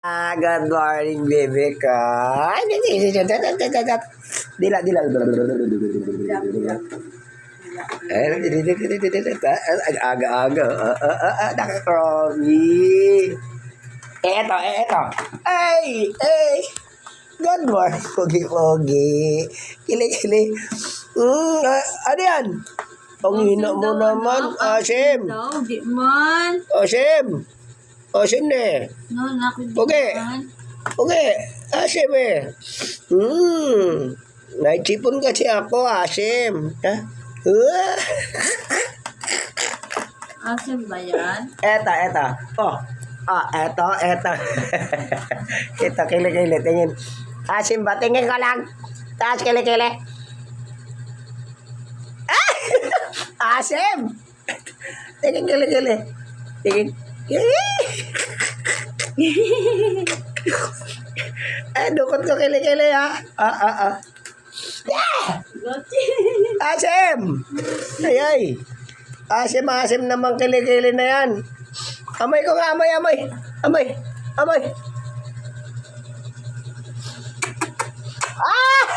Ah, good morning, baby ko. Ay, Dila, dila. Aga-aga. Nakakromi. Eh, eto, eh, eto. Ay, ay. Good morning, pogi-pogi. Kili-kili. Mm, ah, ano yan? Ang hina mo naman, Asim. Asim. Asim na eh. No, naku di Okay. man. Okay, Asim eh. Hmm. Naitsipon kasi ako, Asim. Ha? Uh. Asim ba yan? Eta, eta. Oh. Ah, eto, eto. Ito, kili-kili. Tingin. Asim ba? Tingin ko lang. Taas, kili-kili. Ah! Asim! Tingin, kili-kili. Tingin. eh, dukot ko kili-kili ha. Ah, ah, ah. Asim! Ay, ay. Asim, asim naman kilikili na yan. Amay ko nga, amay, amay. Amay, amay. Ah!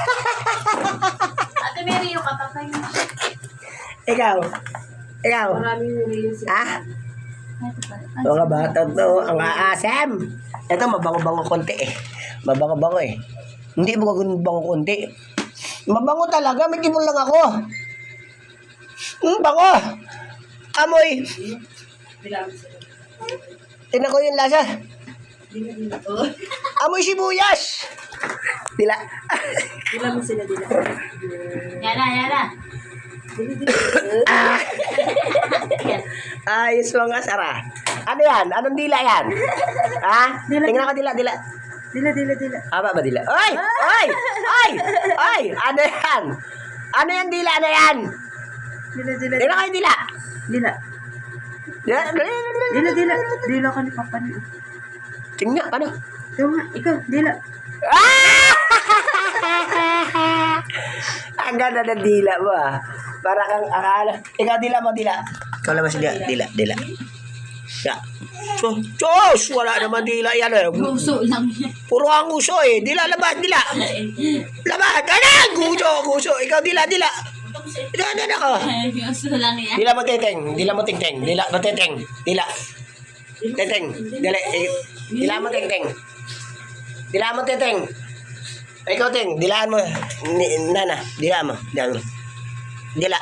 Ate Mary, yung kapatay mo. Ikaw. Ikaw. Maraming yung Ah? Mga bata to, ang aasam. Ito, mabango-bango konti eh. Mabango-bango eh. Hindi mo bango konti. Mabango talaga, may timon lang ako. Hmm, bango. Amoy. Tingnan ko yung lasa. Amoy sibuyas. Dila. Yan na, yan na. Ayos mga sara. Ano yan? Anong dila yan? Ha? Tingnan ko dila, dila. Dila, dila, dila. Haba ba dila? Oy! Oy! Oy! Oy! Ano yan? Ano yan dila? Ano yan? Dila, dila. Tingnan ko yung dila. Dila. Dila, dila, Dila, dila. Dila ka ni Papa ni. Tingnan, ano? Ito nga, ikaw, dila. Ah! Ang ganda ng dila mo ah. Para kang akala. Ikaw dila mo, dila. Ikaw labas dila, dila, dila. Ya. So, Diyos! Wala naman dila yan eh. Gusto lang yan. Puro ang uso eh. Dila, labas, dila. Labas! Ano? Guso, guso. Ikaw dila, dila. Dila, dila ko. Gusto lang yan. Dila mo titeng. Dila mo titeng. Dila mo titeng. Dila. Titeng. Dila. eh, Dila mo titeng. Dila mo titeng. Ikaw ting. Dilaan mo. Nana. Dila mo. Dila mo. Dila.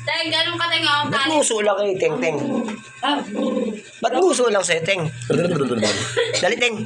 Tay, ganun ka tayo ako Ba't nguso lang kayo, Teng Teng? Ba't nguso lang sa'yo, Teng? Dali, Teng.